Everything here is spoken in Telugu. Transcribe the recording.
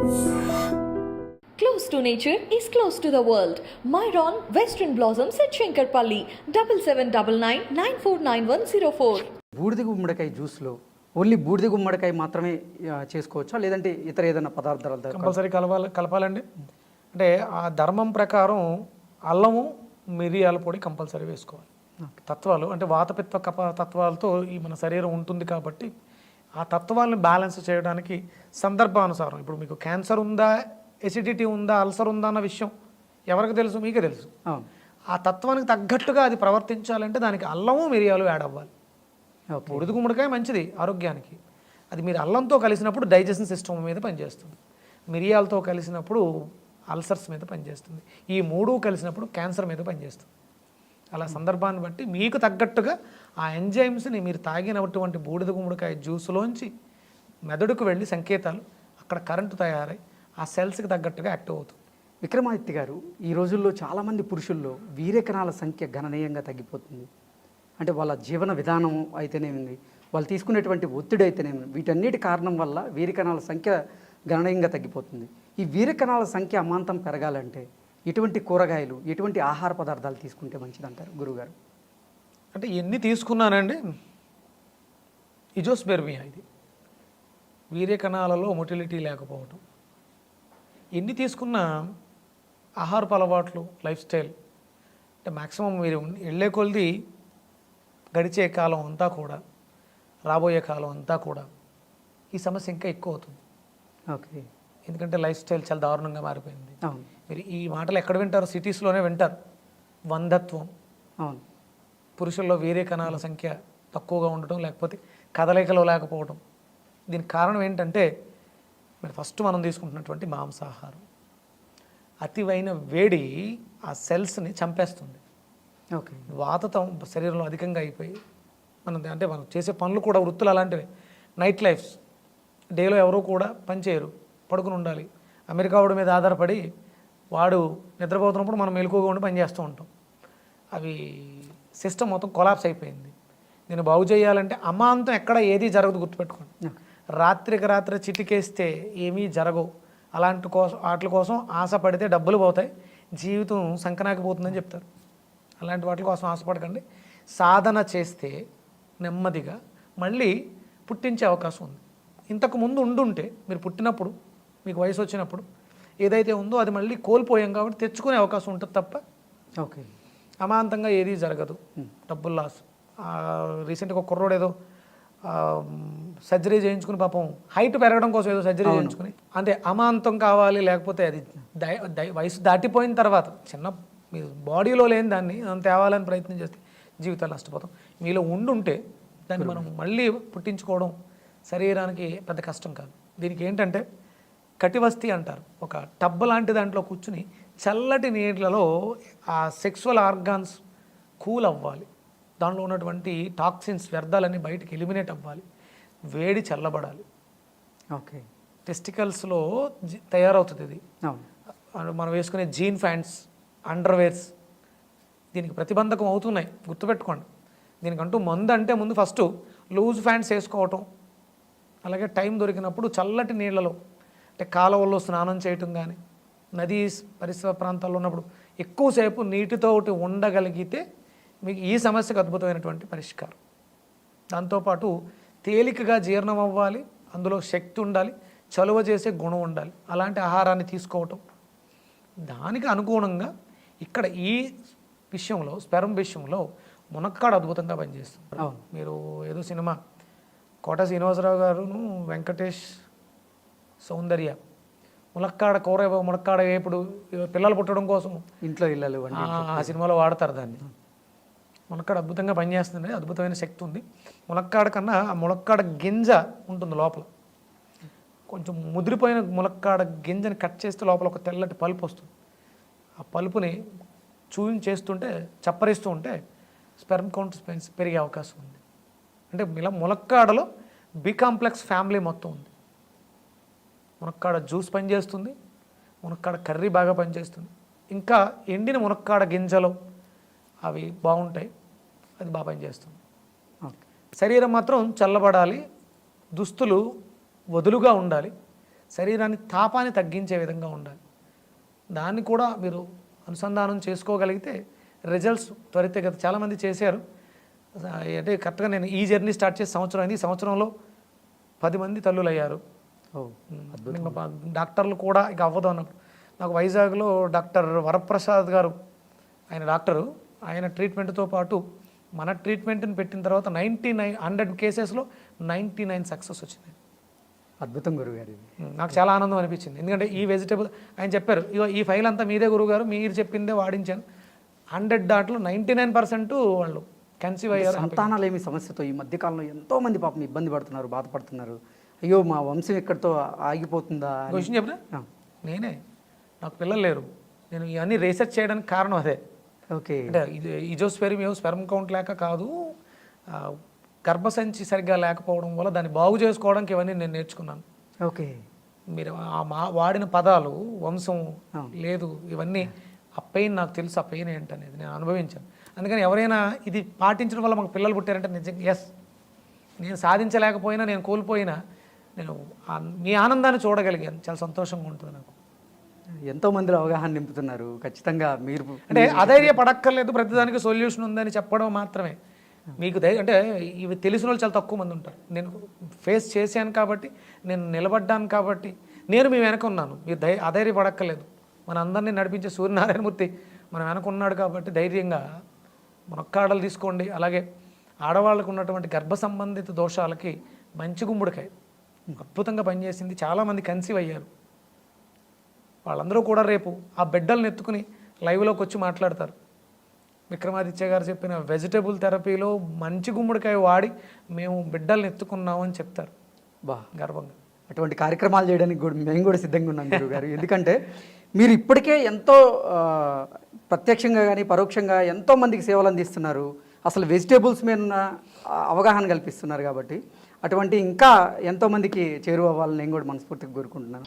Close to nature is close to the world. Myron Western Blossoms at Shankarpalli, double seven double nine nine four nine one zero four. బూడిద గుమ్మడికాయ జ్యూస్లో ఓన్లీ బూడిద గుమ్మడికాయ మాత్రమే చేసుకోవచ్చా లేదంటే ఇతర ఏదైనా పదార్థాలు కంపల్సరీ కలపాలి కలపాలండి అంటే ఆ ధర్మం ప్రకారం అల్లము మిరియాల పొడి కంపల్సరీ వేసుకోవాలి తత్వాలు అంటే వాతపిత్త కప తత్వాలతో ఈ మన శరీరం ఉంటుంది కాబట్టి ఆ తత్వాలను బ్యాలెన్స్ చేయడానికి సందర్భానుసారం. ఇప్పుడు మీకు క్యాన్సర్ ఉందా ఎసిడిటీ ఉందా అల్సర్ ఉందా అన్న విషయం ఎవరికి తెలుసు? మీకే తెలుసు. ఆ తత్వానికి తగ్గట్టుగా అది ప్రవర్తించాలంటే దానికి అల్లము మిరియాలు యాడ్ అవ్వాలి. బుడిద గుమ్మడికాయ మంచిది ఆరోగ్యానికి. అది మీరు అల్లంతో కలిసినప్పుడు డైజెషన్ సిస్టమ్ మీద పనిచేస్తుంది. మిరియాలతో కలిసినప్పుడు అల్సర్స్ మీద పనిచేస్తుంది. ఈ మూడు కలిసినప్పుడు క్యాన్సర్ మీద పనిచేస్తుంది. అలా సందర్భాన్ని బట్టి మీకు తగ్గట్టుగా ఆ ఎంజైమ్స్ని మీరు తాగినటువంటి బూడిద గుమ్మడికాయ జ్యూస్లోంచి మెదడుకు వెళ్ళి సంకేతాలు అక్కడ కరెంటు తయారై ఆ సెల్స్కి తగ్గట్టుగా యాక్టివ్ అవుతుంది. విక్రమాదిత్య గారు ఈ రోజుల్లో చాలామంది పురుషుల్లో వీర్యకణాల సంఖ్య గణనీయంగా తగ్గిపోతుంది. అంటే వాళ్ళ జీవన విధానం అయితేనేమింది వాళ్ళు తీసుకునేటువంటి ఒత్తిడి అయితేనేమి వీటన్నిటి కారణం వల్ల వీరికణాల సంఖ్య గణనీయంగా తగ్గిపోతుంది. ఈ వీర్యకణాల సంఖ్య అమాంతం పెరగాలంటే ఎటువంటి కూరగాయలు ఎటువంటి ఆహార పదార్థాలు తీసుకుంటే మంచిదంటారు గురుగారు? అంటే ఎన్ని తీసుకున్నానండి? ఇజోస్పెర్మియా ఇది. వీర్య కణాలలో మొటిలిటీ లేకపోవటం. ఎన్ని తీసుకున్నా ఆహారపు అలవాట్లు లైఫ్ స్టైల్ అంటే మ్యాక్సిమం మీరు వెళ్ళే కొలది గడిచే కాలం అంతా కూడా రాబోయే కాలం అంతా కూడా ఈ సమస్య ఇంకా ఎక్కువ అవుతుంది. ఓకే. ఎందుకంటే లైఫ్ స్టైల్ చాలా దారుణంగా మారిపోయింది. మీరు ఈ మాటలు ఎక్కడ వింటారు? సిటీస్లోనే వింటారు. వంధత్వం. అవును. పురుషుల్లో వీర్య కణాల సంఖ్య తక్కువగా ఉండటం లేకపోతే కదలికలో లేకపోవడం దీనికి కారణం ఏంటంటే మరి ఫస్ట్ మనం తీసుకుంటున్నటువంటి మాంసాహారం. అతివైన వేడి ఆ సెల్స్ని చంపేస్తుంది. ఓకే. వాతతం శరీరంలో అధికంగా అయిపోయి మనం అంటే మనం చేసే పనులు కూడా వృత్తులు అలాంటివి. Night lifes. డేలో ఎవరూ కూడా పని చేయరు. పడుకుని ఉండాలి. అమెరికా వాడి మీద ఆధారపడి వాడు నిద్రపోతున్నప్పుడు మనం మెలకుగా ఉండి పని చేస్తూ ఉంటాం. అవి సిస్టమ్ మొత్తం కొలాప్స్ అయిపోయింది. నేను బాగు చేయాలంటే అమాంతం ఎక్కడ ఏది జరగదు గుర్తుపెట్టుకోండి. రాత్రికి రాత్రి చిటికేస్తే ఏమీ జరగవు. అలాంటి కోసం వాటి కోసం ఆశ పడితే డబ్బులు పోతాయి. జీవితం సంకనాకి పోతుందని చెప్తారు. అలాంటి వాటి కోసం ఆశపడకండి. సాధన చేస్తే నెమ్మదిగా మళ్ళీ పుట్టించే అవకాశం ఉంది. ఇంతకు ముందు ఉండుంటే మీరు పుట్టినప్పుడు మీకు వయసు వచ్చినప్పుడు ఏదైతే ఉందో అది మళ్ళీ కోల్పోయాం కాబట్టి తెచ్చుకునే అవకాశం ఉంటుంది తప్ప ఓకే. అమాంతంగా ఏదీ జరగదు. డబ్బులు లాస్. రీసెంట్గా ఒక కుర్రోడు ఏదో సర్జరీ చేయించుకుని పాపం హైట్ పెరగడం కోసం ఏదో సర్జరీ చేయించుకుని అంటే అమాంతం కావాలి లేకపోతే అది వయసు దాటిపోయిన తర్వాత చిన్న మీ బాడీలో లేని దాన్ని తేవాలని ప్రయత్నం చేస్తే జీవితాలు నష్టపోతాం. మీలో ఉండుంటే దాన్ని మనం మళ్ళీ పుట్టించుకోవడం శరీరానికి పెద్ద కష్టం కాదు. దీనికి ఏంటంటే కటివస్తి అంటారు. ఒక టబ్బ లాంటి దాంట్లో కూర్చుని చల్లటి నీళ్ళలో ఆ సెక్సువల్ ఆర్గాన్స్ కూల్ అవ్వాలి. దానిలో ఉన్నటువంటి టాక్సిన్స్ వ్యర్థాలన్నీ బయటికి ఎలిమినేట్ అవ్వాలి. వేడి చల్లబడాలి. ఓకే. టెస్టికల్స్లో జి- తయారవుతుంది ఇది. మనం వేసుకునే జీన్ ప్యాంట్స్ అండర్వేర్స్ దీనికి ప్రతిబంధకం అవుతున్నాయి. గుర్తుపెట్టుకోండి. దీనికంటూ మందు అంటే ముందు ఫస్ట్ లూజ్ ప్యాంట్స్ వేసుకోవటం. అలాగే టైం దొరికినప్పుడు చల్లటి నీళ్ళలో అంటే కాలువల్లో స్నానం చేయటం కానీ నదీ పరిసర ప్రాంతాల్లో ఉన్నప్పుడు ఎక్కువసేపు నీటితో ఒకటి ఉండగలిగితే మీకు ఈ సమస్యకు అద్భుతమైనటువంటి పరిష్కారం. దాంతోపాటు తేలికగా జీర్ణం అవ్వాలి అందులో శక్తి ఉండాలి చలువ చేసే గుణం ఉండాలి అలాంటి ఆహారాన్ని తీసుకోవటం. దానికి అనుగుణంగా ఇక్కడ ఈ విషయంలో స్పెరం విషయంలో మునక్కాడ అద్భుతంగా పనిచేస్తుంది. మీరు ఏదో సినిమా కోట శ్రీనివాసరావు గారును వెంకటేష్ సౌందర్య. ములక్కాడ కూర ములక్కాడ వేపుడు పిల్లలు పుట్టడం కోసం ఇంట్లో ఇళ్ళలు ఆ ఆ సినిమాలో వాడతారు దాన్ని. ములక్కాడ అద్భుతంగా పనిచేస్తుంది అద్భుతమైన శక్తి ఉంది. ములక్కాడ కన్నా ఆ ములక్కాడ గింజ ఉంటుంది లోపల. కొంచెం ముదిరిపోయిన ములక్కాడ గింజని కట్ చేస్తే లోపల ఒక తెల్లటి పల్పు వస్తుంది. ఆ పలుపుని చూయించేస్తుంటే చప్పరిస్తూ ఉంటే స్పెర్మ్ కౌంట్ పెరిగే అవకాశం ఉంది. అంటే ఇలా ములక్కాడలో బి కాంప్లెక్స్ ఫ్యామిలీ మొత్తం ఉంది. మునక్కాడ జ్యూస్ పనిచేస్తుంది మునక్కాడ కర్రీ బాగా పనిచేస్తుంది. ఇంకా ఎండిన మునక్కాడ గింజలు అవి బాగుంటాయి అది బాగా పనిచేస్తుంది. శరీరం మాత్రం చల్లబడాలి దుస్తులు వదులుగా ఉండాలి శరీరాన్ని తాపాన్ని తగ్గించే విధంగా ఉండాలి. దాన్ని కూడా మీరు అనుసంధానం చేసుకోగలిగితే రిజల్ట్స్ త్వరితగతి చాలామంది చేశారు. అంటే కరెక్ట్గా నేను ఈ జర్నీ స్టార్ట్ చేసి సంవత్సరం అయింది. ఈ సంవత్సరంలో పది మంది తల్లులు అయ్యారు ఓ ఇంకా పా- డాక్టర్లు కూడా ఇక అవ్వదు అన్నప్పుడు నాకు వైజాగ్లో డాక్టర్ వరప్రసాద్ గారు ఆయన డాక్టరు ఆయన ట్రీట్మెంట్తో పాటు మన ట్రీట్మెంట్ని పెట్టిన తర్వాత నైంటీ నైన్ హండ్రెడ్ కేసెస్లో నైంటీ నైన్ సక్సెస్ వచ్చింది. అద్భుతం గురుగారు ఇది. ఉమ్, నాకు చాలా ఆనందం అనిపించింది. ఎందుకంటే ఈ వెజిటేబుల్ ఆయన చెప్పారు ఇగో ఈ ఫైల్ అంతా మీదే గురువుగారు మీరు చెప్పిందే వాడించాను. హండ్రెడ్ దాంట్లో నైంటీ నైన్ పర్సెంట్ వాళ్ళు కన్సీవ్ అయ్యారు సంతానాలేమి సమస్యతో ఈ మధ్యకాలంలో ఎంతో మంది పాపం ఇబ్బంది పడుతున్నారు బాధపడుతున్నారు. అయ్యో మా వంశం ఎక్కడితో ఆగిపోతుందా. విషయం చెప్పిన? నేనే. నాకు పిల్లలు లేరు. నేను ఇవన్నీ రీసెర్చ్ చేయడానికి కారణం అదే. ఓకే. అంటే ఇది ఇజోస్పెరిమియో స్పెర్మ్ కౌంట్ లేక కాదు. గర్భసంచి సరిగ్గా లేకపోవడం వల్ల దాన్ని బాగు చేసుకోవడానికి ఇవన్నీ నేను నేర్చుకున్నాను. ఓకే. మీరు ఆ మా వాడిన పదాలు వంశం. లేదు ఇవన్నీ ఆ పెయిన్ నాకు తెలుసు ఆ పెయిన్ ఏంటనేది నేను అనుభవించాను. అందుకని ఎవరైనా ఇది పాటించడం వల్ల మాకు పిల్లలు పుట్టారంటే నిజంగా ఎస్ నేను సాధించలేకపోయినా నేను కోల్పోయినా నేను మీ ఆనందాన్ని చూడగలిగాను. చాలా సంతోషంగా ఉంటుంది నాకు. ఎంతో మందిలో అవగాహన నింపుతున్నారు. ఖచ్చితంగా మీరు అంటే అధైర్య పడక్కర్లేదు ప్రతిదానికి సొల్యూషన్ ఉందని చెప్పడం మాత్రమే. మీకు ధైర్యం అంటే ఇవి తెలిసిన వాళ్ళు చాలా తక్కువ మంది ఉంటారు. నేను ఫేస్ చేశాను కాబట్టి నేను నిలబడ్డాను కాబట్టి నేను మీ వెనక ఉన్నాను. మీరు ధై అధైర్య పడక్కర్లేదు మన అందరినీ నడిపించే సూర్యనారాయణమూర్తి మన వెనక ఉన్నాడు కాబట్టి ధైర్యంగా మునక్కాడలు తీసుకోండి. అలాగే ఆడవాళ్ళకు ఉన్నటువంటి గర్భ సంబంధిత దోషాలకి మంచి గుమ్మడికాయ. అద్భుతంగా పనిచేసింది. చాలామంది కన్సీవ్ అయ్యారు. వాళ్ళందరూ కూడా రేపు ఆ బిడ్డల్ని ఎత్తుకుని లైవ్లోకి వచ్చి మాట్లాడతారు. విక్రమాదిత్య గారు చెప్పిన వెజిటబుల్ థెరపీలో మంచి గుమ్మడికాయ వాడి మేము బిడ్డల్ని ఎత్తుకున్నాము అని చెప్తారు. బా. గర్వంగా. అటువంటి కార్యక్రమాలు చేయడానికి కూడా మేము కూడా సిద్ధంగా ఉన్నాం గురువు గారు ఎందుకంటే మీరు ఇప్పటికే ఎంతో ప్రత్యక్షంగా కానీ పరోక్షంగా ఎంతో మందికి సేవలు అందిస్తున్నారు. అసలు వెజిటేబుల్స్ మీద అవగాహన కల్పిస్తున్నారు కాబట్టి. అటువంటి ఇంకా ఎంతో మందికి నేను కూడా మనస్ఫూర్తిగా కోరుకుంటున్నాను.